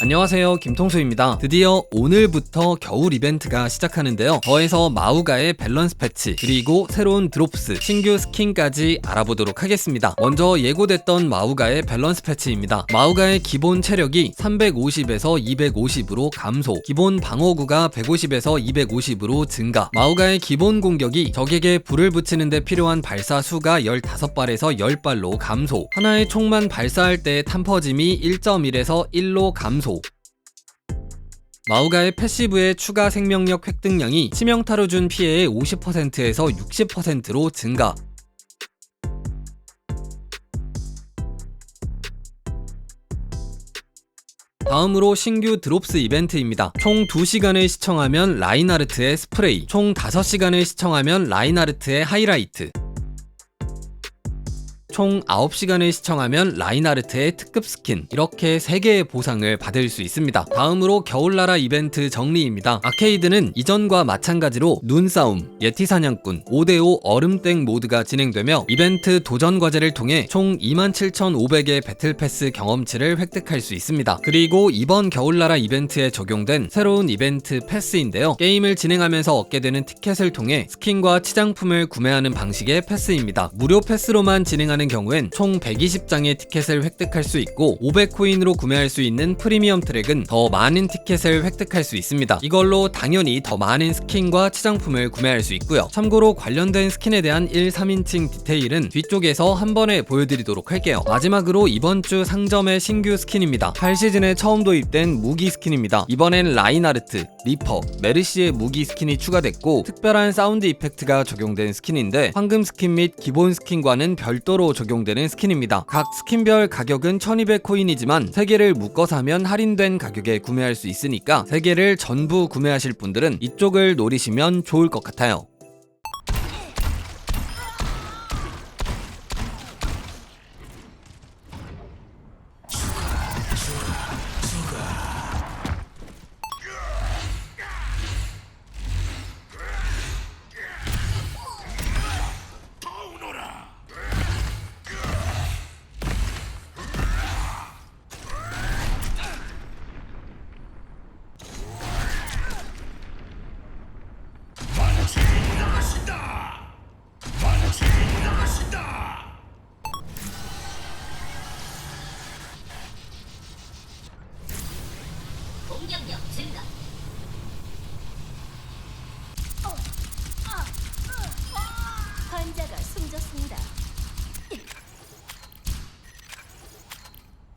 안녕하세요. 김통수입니다. 드디어 오늘부터 겨울 이벤트가 시작하는데요. 더해서 마우가의 밸런스 패치 그리고 새로운 드롭스 신규 스킨까지 알아보도록 하겠습니다. 먼저 예고됐던 마우가의 밸런스 패치입니다. 마우가의 기본 체력이 350에서 250으로 감소 기본 방어구가 150에서 250으로 증가. 마우가의 기본 공격이 적에게 불을 붙이는 데 필요한 발사 수가 15발에서 10발로 감소. 하나의 총만 발사할 때의 탐퍼짐이 1.1에서 1로 감소 마우가의 패시브의 추가 생명력 획득량이 치명타로 준 피해의 50%에서 60%로 증가. 다음으로 신규 드롭스 이벤트입니다. 총 2시간을 시청하면 라인하르트의 스프레이, 총 5시간을 시청하면 라인하르트의 하이라이트, 총 9시간을 시청하면 라인하르트의 특급 스킨 이렇게 3개의 보상을 받을 수 있습니다. 다음으로 겨울나라 이벤트 정리입니다. 아케이드는 이전과 마찬가지로 눈싸움, 예티 사냥꾼, 5대5 얼음땡 모드가 진행되며 이벤트 도전 과제를 통해 총 27,500의 배틀 패스 경험치를 획득할 수 있습니다. 그리고 이번 겨울나라 이벤트에 적용된 새로운 이벤트 패스인데요. 게임을 진행하면서 얻게 되는 티켓을 통해 스킨과 치장품을 구매하는 방식의 패스입니다. 무료 패스로만 진행하는 경우엔 총 120장의 티켓을 획득할 수 있고 500코인으로 구매할 수 있는 프리미엄 트랙은 더 많은 티켓을 획득할 수 있습니다. 이걸로 당연히 더 많은 스킨과 치장품을 구매할 수 있고요. 참고로 관련된 스킨에 대한 1, 3인칭 디테일은 뒤쪽에서 한 번에 보여드리도록 할게요. 마지막으로 이번 주 상점의 신규 스킨입니다. 8시즌에 처음 도입된 무기 스킨입니다. 이번엔 라인하르트, 리퍼, 메르시의 무기 스킨이 추가됐고 특별한 사운드 이펙트가 적용된 스킨인데 황금 스킨 및 기본 스킨과는 별도로 적용되는 스킨입니다. 각 스킨별 가격은 1200코인이지만 3개를 묶어 사면 할인된 가격에 구매할 수 있으니까 3개를 전부 구매하실 분들은 이쪽을 노리시면 좋을 것 같아요. 공격력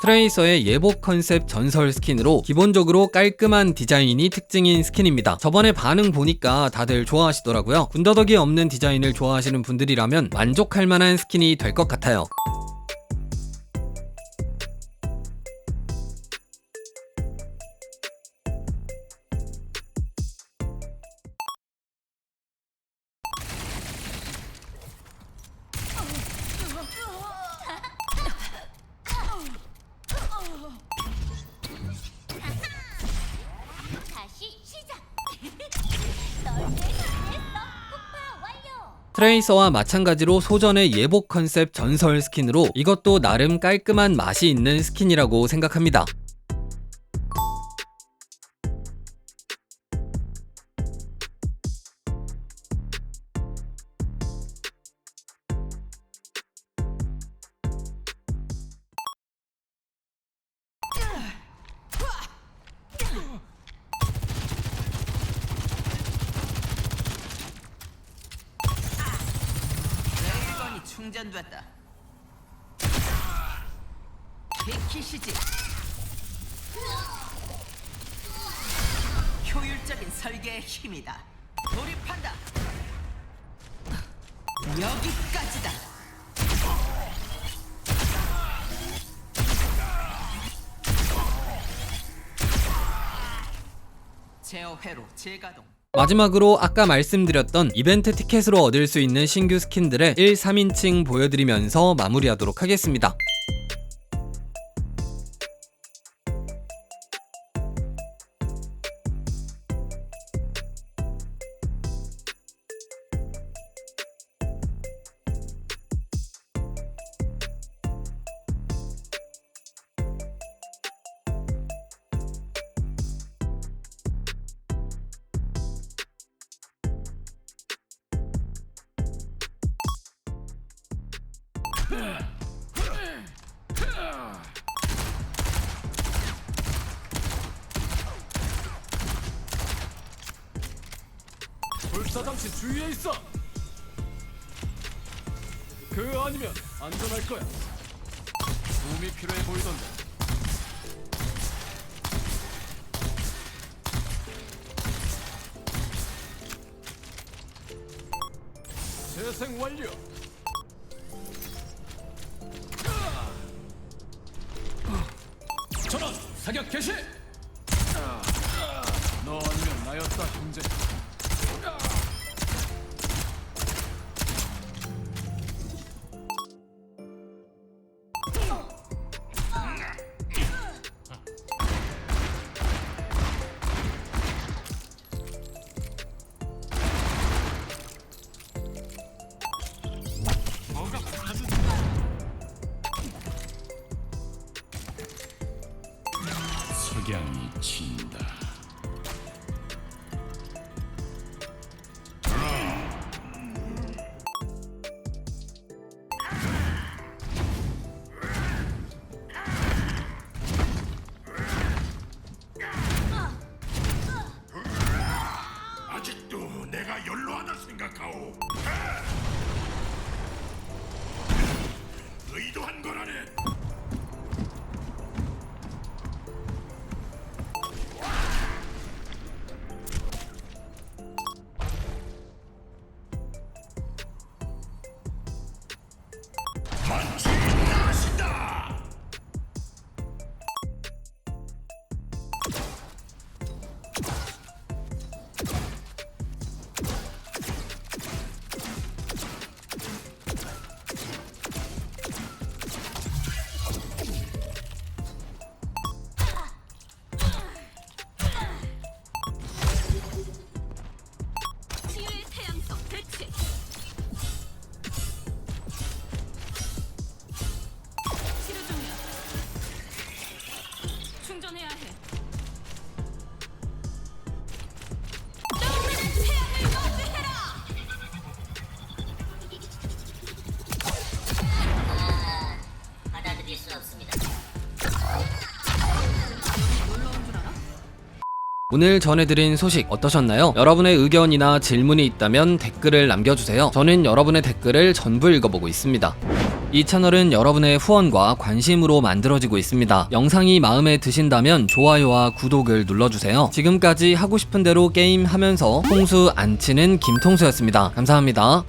트레이서의 예복 컨셉 전설 스킨으로 기본적으로 깔끔한 디자인이 특징인 스킨입니다. 저번에 반응 보니까 다들 좋아하시더라고요. 군더더기 없는 디자인을 좋아하시는 분들이라면 만족할 만한 스킨이 될 것 같아요. 트레이서와 마찬가지로 소전의 예복 컨셉 전설 스킨으로 이것도 나름 깔끔한 맛이 있는 스킨이라고 생각합니다. 충전됐다. 비키시지. 효율적인 설계의 힘이다. 돌입한다. 여기까지다. 제어 회로 재가동. 마지막으로 아까 말씀드렸던 이벤트 티켓으로 얻을 수 있는 신규 스킨들의 1, 3인칭 보여드리면서 마무리하도록 하겠습니다. 불사장치 주위에 있어. 그 아니면 안전할 거야. 도움이 필요해 보이던데. 재생 완료. 사격 개시. 너 아니면 나였다 형제. 연로하다 생각하오. 의도한 거라네. 충전해야 해. 받아들일 수 없습니다. 오늘 전해드린 소식 어떠셨나요? 여러분의 의견이나 질문이 있다면 댓글을 남겨주세요. 저는 여러분의 댓글을 전부 읽어보고 있습니다. 이 채널은 여러분의 후원과 관심으로 만들어지고 있습니다. 영상이 마음에 드신다면 좋아요와 구독을 눌러주세요. 지금까지 하고 싶은 대로 게임 하면서 통수 안 치는 김통수였습니다. 감사합니다.